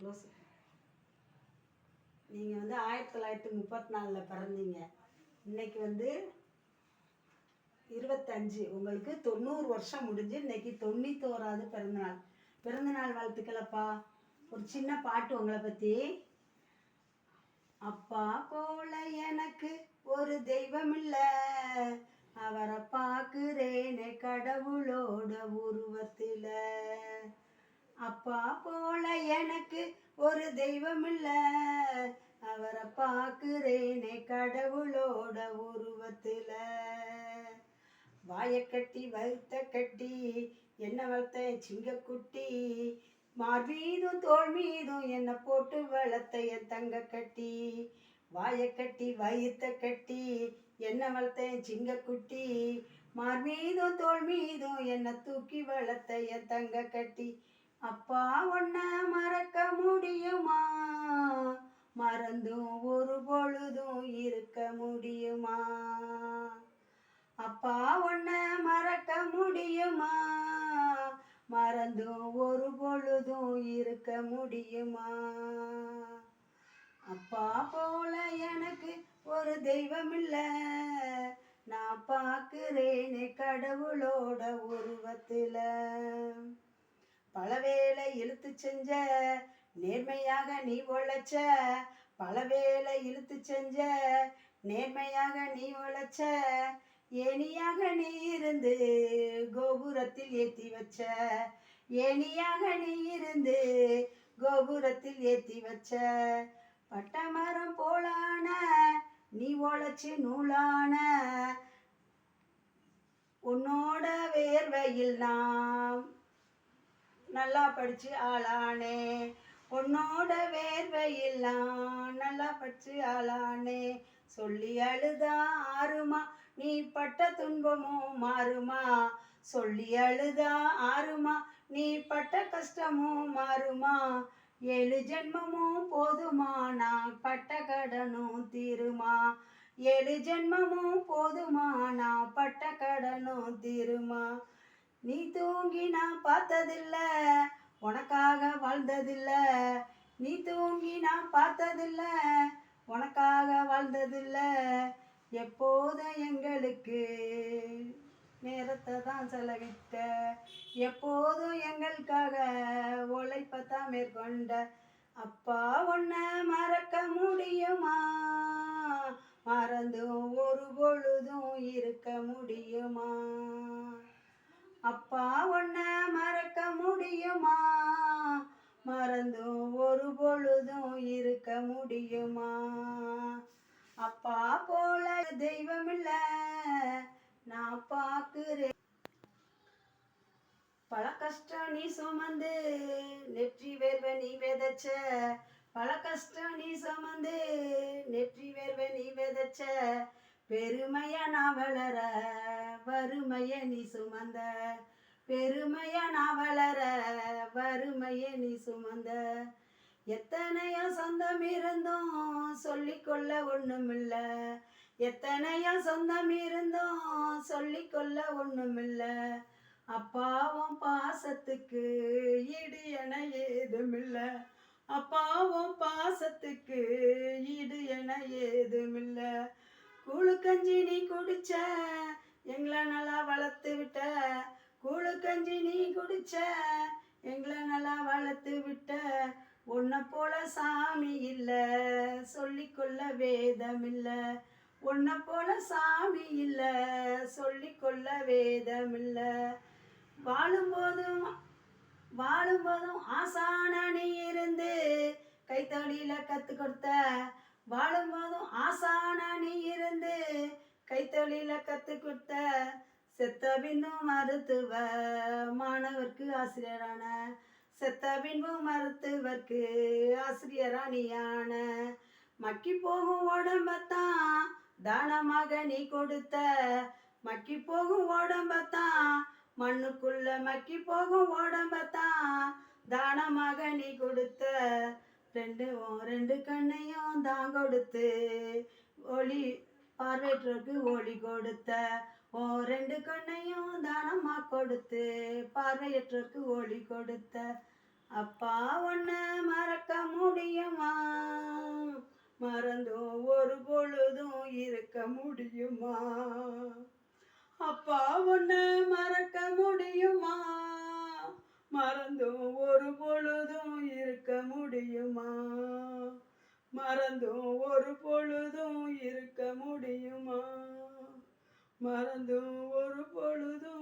Close நீங்கள் வந்து ஆயிரத்தி தொள்ளாயிரத்தி முப்பத்தி நாலில் பிறந்தீங்க. இன்னைக்கு வந்து இருபத்தஞ்சு. உங்களுக்கு தொண்ணூறு வருஷம் முடிஞ்சு இன்னைக்கு தொண்ணூத்தோராவது பிறந்தநாள். பிறந்தநாள் வாழ்த்துக்களப்பா ஒரு சின்ன பாட்டு உங்களை பற்றி அப்பா போல எனக்கு ஒரு தெய்வம் இல்ல அவரை பார்க்குறேனே கடவுளோட உருவத்துல. அப்பா போல எனக்கு ஒரு தெய்வம் இல்ல அவரை பார்க்குறேனே கடவுளோட உருவத்துல. வாயை கட்டி வகுத்த கட்டி என்ன வளர்த்த சிங்கக்குட்டி மார்மீதும் தோல் மீதும் என்ன போட்டு வளர்த்த என் தங்க கட்டி. வாயை கட்டி வயித்த கட்டி என்ன வளர்த்த சிங்கக்குட்டி மார் மீதும் தோல் மீதும் என்ன தூக்கி வளர்த்த என் தங்க கட்டி. அப்பா ஒன்ன மறக்க முடியுமா? மறந்தும் ஒரு பொழுதும் இருக்க முடியுமா? அப்பா ஒன்ன மறக்க முடியுமா? மறந்தும் ஒரு பொழுதும் இருக்க முடியுமா? அப்பா போல எனக்கு ஒரு தெய்வம் இல்ல நான் பார்க்கிறேனே கடவுளோட உருவத்தில். பலவேளை இழுத்து செஞ்ச நேர்மையாக நீ உழைச்ச பலவேளை இழுத்து செஞ்ச நேர்மையாக நீ உழைச்ச ஏனியாக நீ இருந்து கோபுரத்தில் ஏத்தி வச்ச ஏனியாக நீ இருந்து கோபுரத்தில் ஏத்தி வச்ச பட்டமரம் போலான நீ உழைச்சி நூலான உன்னோட வேர்வையில் நாம் நல்லா படிச்சு ஆளானே. உன்னோட வேர்வையில் நல்லா படிச்சு ஆளானே. சொல்லி அழுதா ஆறுமா? நீ பட்ட துன்பமும் மாறுமா? சொல்லி அழுதா ஆறுமா? நீ பட்ட கஷ்டமும் மாறுமா? ஏழு ஜென்மமும் போதுமா? நான் பட்ட கடனும் தீருமா? ஏழு ஜென்மமும் போதுமா? நான் பட்ட கடனும் தீருமா? நீ தூங்கி நான் பார்த்ததில்ல உனக்காக வாழ்ந்ததில்ல. நீ தூங்கி நான் பார்த்ததில்ல உனக்காக வாழ்ந்ததில்ல. எப்போதும் எங்களுக்கு நேரத்தை தான் செலவிட்ட எப்போதும் எங்களுக்காக உழைப்பத்தான் மேற்கொண்ட. அப்பா உன்னை மறக்க முடியுமா? மறந்தும் ஒரு பொழுதும் இருக்க முடியுமா அப்பா உன்னை மறக்க முடியுமா மறந்தும் ஒரு பொழுதும் இருக்க முடியுமா? அப்பா போல தெய்வம் இல்ல நான் பாக்குறேன் பல கஷ்டம் நீ சுமந்து நெற்றி வேர்வை நீ விதைச்ச. பல கஷ்டம் நீ சுமந்து நெற்றி வேர்வை நீ விதைச்ச. பெருமைய நான் வளர வறுமைய நீ சுமந்த. பெருமைய நான் வளர வறுமைய நீ சுமந்த. எத்தனையோ சொந்தம் இருந்தும் சொல்லிக்கொள்ள ஒண்ணுமில்ல. எத்தனையோ சொந்தம் இருந்தும் சொல்லிக்கொள்ள ஒண்ணுமில்ல. அப்பாவும் பாசத்துக்கு ஈடு என ஏதுமில்ல. அப்பாவும் பாசத்துக்கு ஈடு என ஏதுமில்ல. கூழு கஞ்சி நீ குடிச்ச எங்களை நல்லா வளர்த்து விட்ட. கூழு கஞ்சி நீ குடிச்ச எங்களை நல்லா வளர்த்து விட்ட. உன்னை போல சாமி இல்ல சொல்லிக்கொள்ள வேதம் இல்ல உன்னை போல சாமி இல்ல சொல்லிக்கொள்ள வேதம் இல்ல வாழும்போதும் வாழும்போதும் ஆசான நீ இருந்து கைத்தொழில கத்து கொடுத்த. வாழும்போதும் ஆசான நீ இருந்து கைத்தொழில கத்து கொடுத்த. செத்த பின்னும் மருத்துவ மாணவர்க்கு ஆசிரியரான செத்த பின்பு மருத்துவர்க்கு ஆசிரியராணியான. மக்கி போகும் உடம்பத்தான் தானமாக நீ கொடுத்த. மக்கி போகும் உடம்பத்தான் மண்ணுக்குள்ள மக்கி போகும் உடம்பத்தான் தானமாக நீ கொடுத்த. ரெண்டு ரெண்டு கண்ணையும் தான் கொடுத்து ஒளி பார்வையற்றோருக்கு ஒளி கொடுத்த. ஓ ரெண்டு கண்ணையும் தானமா கொடுத்து பார்வையற்றோருக்கு ஒளி கொடுத்த. அப்பா ஒன்ன மறக்க முடியுமா? மறந்தும் ஒரு பொழுதும் இருக்க முடியுமா? அப்பா ஒன்ன மறக்க முடியுமா? மறந்தும் ஒரு பொழுதும் இருக்க முடியுமா? மறந்தும் ஒரு பொழுதும் இருக்க முடியுமா? மறந்தும் ஒரு பொழுதும்